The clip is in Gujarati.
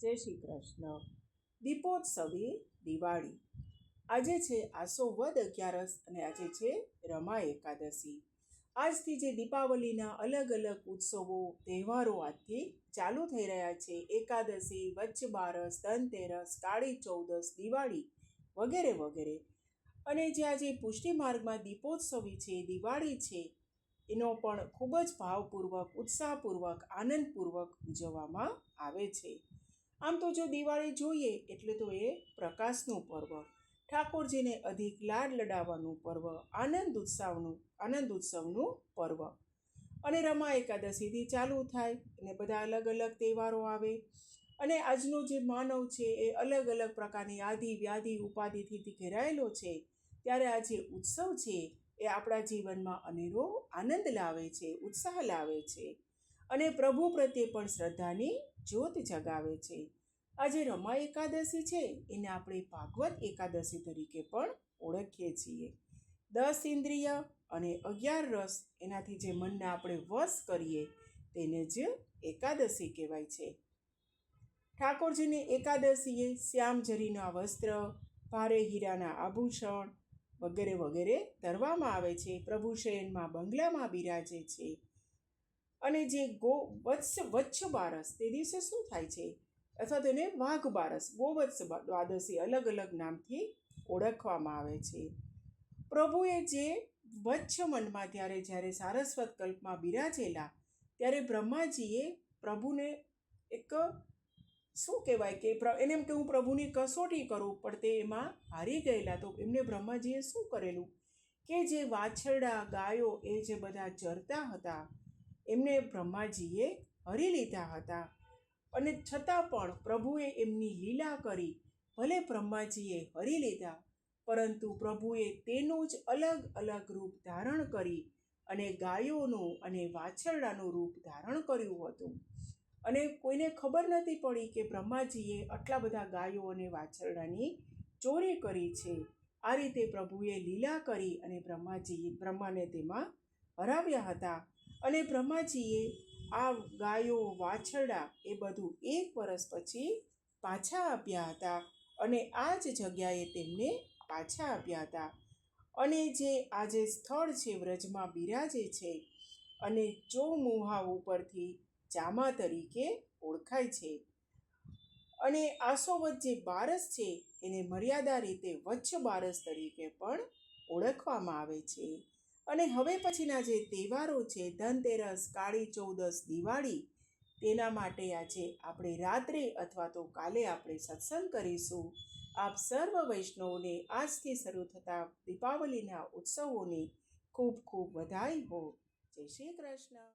જય શ્રી કૃષ્ણ. દીપોત્સવી દિવાળી. આજે છે આસો વદ અગિયારસ અને આજે છે રમા એકાદશી. આજથી જે દીપાવલીના અલગ અલગ ઉત્સવો, તહેવારો આજથી ચાલુ થઈ રહ્યા છે. એકાદશી વચ્ચ બારસ ધનતેરસ, કાળી ચૌદસ, દિવાળી વગેરે વગેરે. અને જે આજે પુષ્ટિ માર્ગમાં દીપોત્સવી છે, દિવાળી છે, એનો પણ ખૂબ જ ભાવપૂર્વક, ઉત્સાહપૂર્વક, આનંદપૂર્વક ઉજવવામાં આવે છે. આમ તો જો દિવાળી જોઈએ એટલે તો એ પ્રકાશનું પર્વ. ઠાકોરજીને અધિક લાડ લડાવવાનું પર્વ, આનંદ ઉત્સવનું આનંદ ઉત્સવનું પર્વ. અને રમા એકાદશીથી ચાલુ થાય અને બધા અલગ અલગ તહેવારો આવે. અને આજનો જે માનવ છે એ અલગ અલગ પ્રકારની આધિ વ્યાધિ ઉપાધિથી ઘેરાયેલો છે, ત્યારે આ જે ઉત્સવ છે એ આપણા જીવનમાં અનેરો આનંદ લાવે છે, ઉત્સાહ લાવે છે. અને પ્રભુ પ્રત્યે પણ શ્રદ્ધાની જ્યોત જગાવે છે. આજે રમા એકાદશી છે, એને આપણે ભાગવત એકાદશી તરીકે પણ ઓળખીએ છીએ. દસ ઇન્દ્રિય અને અગિયાર રસ, એનાથી જે મનને આપણે વશ કરીએ, તેને જ એકાદશી કહેવાય છે. ઠાકોરજીને એકાદશીએ શ્યામજરીના વસ્ત્ર, ભારે હીરાના આભૂષણ વગેરે વગેરે ધરવામાં આવે છે. પ્રભુ શયનમાં બંગલામાં બિરાજે છે. અને જે ગો વત્સ વચ્છ બારસ, તે દિવસે શું થાય છે? અથવા તેને વાઘ બારસ, ગોવત્સ દ્વાદશી અલગ અલગ નામથી ઓળખવામાં આવે છે. પ્રભુએ જે વચ્છ મનમાં ત્યારે જ્યારે સારસ્વત કલ્પમાં બિરાજેલા, ત્યારે બ્રહ્માજીએ પ્રભુને એક શું કહેવાય કે એને એમ કે, હું પ્રભુની કસોટી કરું, પણ તે એમાં હારી ગયેલા. તો એમને બ્રહ્માજીએ શું કરેલું? કે જે વાછરડા, ગાયો, એ જે બધા ચરતા હતા એમને બ્રહ્માજીએ હરી લીધા હતા. અને છતાં પણ પ્રભુએ એમની લીલા કરી, ભલે બ્રહ્માજીએ હરી લીધા, પરંતુ પ્રભુએ તેનું જ અલગ અલગ રૂપ ધારણ કરી અને ગાયોનું અને વાછરડાનું રૂપ ધારણ કર્યું હતું. અને કોઈને ખબર નથી પડી કે બ્રહ્માજીએ આટલા બધા ગાયો અને વાછરડાની ચોરી કરી છે. આ રીતે પ્રભુએ લીલા કરી અને બ્રહ્માજી, બ્રહ્માને તેમાં હરાવ્યા હતા. અને બ્રહ્માજીએ આ ગાયો વાછરડા એ બધું એક વર્ષ પછી પાછા આપ્યા હતા અને આ જ જગ્યાએ તેમને પાછા આપ્યા હતા. અને જે આજે સ્થળ છે વ્રજમાં બિરાજે છે અને ચોમુહા ઉપરથી ચામા તરીકે ઓળખાય છે. અને આસોવત જે બારસ છે એને મર્યાદા રીતે વચ્છ બારસ તરીકે પણ ઓળખવામાં આવે છે. અને હવે પછીના જે તહેવારો છે, ધનતેરસ, કાળી ચૌદસ, દિવાળી, તેના માટે આજે આપણે રાત્રે અથવા તો કાલે આપણે સત્સંગ કરીશું. આપ સર્વ વૈષ્ણવોને આજથી શરૂ થતા દીપાવલીના ઉત્સવોની ખૂબ ખૂબ વધાઈ હો. જય શ્રી કૃષ્ણ.